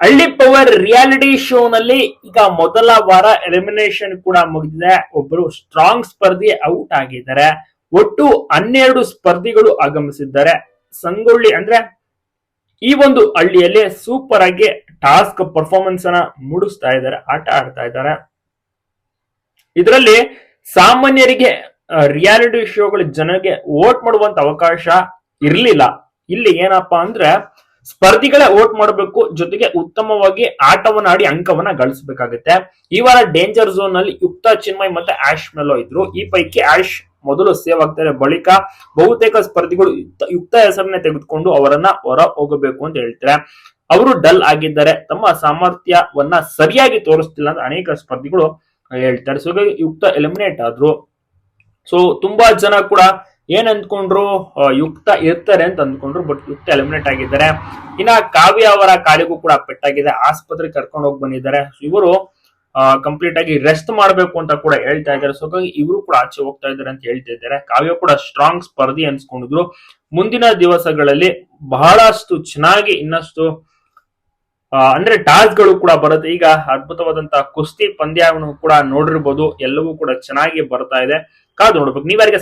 ಹಳ್ಳಿ power reality show ನಲ್ಲಿ ಈಗ ಮೊದಲ ವಾರ ಎಲಿಮಿನೇಷನ್ ಕೂಡ ಮುಗಿದಿದೆ. ಒಬ್ಬರು ಸ್ಟ್ರಾಂಗ್ ಸ್ಪರ್ಧಿ ಔಟ್ ಆಗಿದ್ದಾರೆ. ಒಟ್ಟು ಹನ್ನೆರಡು ಸ್ಪರ್ಧಿಗಳು ಆಗಮಿಸಿದ್ದಾರೆ. ಸಂಗೊಳ್ಳಿ ಅಂದ್ರೆ ಈ ಒಂದು ಹಳ್ಳಿಯಲ್ಲಿ ಸೂಪರ್ ಆಗಿ ಟಾಸ್ಕ್ ಪರ್ಫಾರ್ಮೆನ್ಸ್ ಅನ್ನ ಮೂಡಿಸ್ತಾ ಇದ್ದಾರೆ, ಆಟ ಆಡ್ತಾ ಇದ್ದಾರೆ. ಇದರಲ್ಲಿ ಸಾಮಾನ್ಯರಿಗೆ ರಿಯಾಲಿಟಿ ಶೋಗಳ ಜನರಿಗೆ ವೋಟ್ ಮಾಡುವಂತ ಅವಕಾಶ ಇರಲಿಲ್ಲ. ಇಲ್ಲಿ ಏನಪ್ಪಾ ಅಂದ್ರೆ ಸ್ಪರ್ಧಿಗಳೇ ವೋಟ್ ಮಾಡಬೇಕು ಜೊತೆಗೆ ಉತ್ತಮವಾಗಿ ಆಟವನ್ನ ಆಡಿ ಅಂಕವನ್ನ ಗಳಿಸಬೇಕಾಗುತ್ತೆ. ಈ ವಾರ ಡೇಂಜರ್ ಝೋನ್ನಲ್ಲಿ ಯುಕ್ತ ಚಿನ್ಮಯ್ ಮತ್ತೆ ಆಶ್ ಮೆಲೋ ಇದ್ರು. ಈ ಪೈಕಿ ಆಶ್ ಮೊದಲು ಸೇವ್ ಆಗ್ತಾರೆ. ಬಳಿಕ ಬಹುತೇಕ ಸ್ಪರ್ಧಿಗಳು ಯುಕ್ತ ಹೆಸರನ್ನೇ ತೆಗೆದುಕೊಂಡು ಅವರನ್ನ ಹೊರ ಹೋಗಬೇಕು ಅಂತ ಹೇಳ್ತಾರೆ. ಅವರು ಡಲ್ ಆಗಿದ್ದಾರೆ. ತಮ್ಮ ಸಾಮರ್ಥ್ಯವನ್ನ ಸರಿಯಾಗಿ ತೋರಿಸ್ತಿಲ್ಲ ಅಂತ ಅನೇಕ ಸ್ಪರ್ಧಿಗಳು ಹೇಳ್ತಾರೆ. ಸೊ ಯುಕ್ತ ಎಲಿಮಿನೇಟ್ ಆದ್ರು. ಸೊ ತುಂಬಾ ಜನ ಕೂಡ ಏನ್ ಅಂದ್ಕೊಂಡ್ರು? ಯುಕ್ತ ಇರ್ತಾರೆ ಅಂತ ಅಂದ್ಕೊಂಡ್ರು ಬಟ್ ಯುಕ್ತ ಎಲಿಮಿನೇಟ್ ಆಗಿದ್ದಾರೆ. ಇನ್ನ ಕಾವ್ಯ ಅವರ ಕಾಲಿಗೂ ಕೂಡ ಪೆಟ್ಟಾಗಿದೆ. ಆಸ್ಪತ್ರೆಗೆ ಕರ್ಕೊಂಡು ಹೋಗಿ ಬಂದಿದ್ದಾರೆ. ಇವರು ಕಂಪ್ಲೀಟ್ ಆಗಿ ರೆಸ್ಟ್ ಮಾಡಬೇಕು ಅಂತ ಕೂಡ ಹೇಳ್ತಾ ಇದ್ದಾರೆ. ಸೊ ಹಾಗಾಗಿ ಇವರು ಕೂಡ ಆಚೆ ಹೋಗ್ತಾ ಇದ್ದಾರೆ ಅಂತ ಹೇಳ್ತಾ ಇದ್ದಾರೆ. ಕಾವ್ಯ ಕೂಡ ಸ್ಟ್ರಾಂಗ್ ಸ್ಪರ್ಧಿ ಅನ್ಸ್ಕೊಂಡಿದ್ರು. ಮುಂದಿನ ದಿವಸಗಳಲ್ಲಿ ಬಹಳಷ್ಟು ಚೆನ್ನಾಗಿ ಇನ್ನಷ್ಟು ಅಂದ್ರೆ ಟಾಸ್ಗಳು ಕೂಡ ಬರುತ್ತೆ. ಈಗ ಅದ್ಭುತವಾದಂತಹ ಕುಸ್ತಿ ಪಂದ್ಯವನ್ನು ಕೂಡ ನೋಡಿರ್ಬೋದು. ಎಲ್ಲವೂ ಕೂಡ ಚೆನ್ನಾಗಿ ಬರ್ತಾ ಇದೆ. ಕಾದು ನೋಡ್ಬೇಕು. ನೀವ್ಯಾರಿಗೆ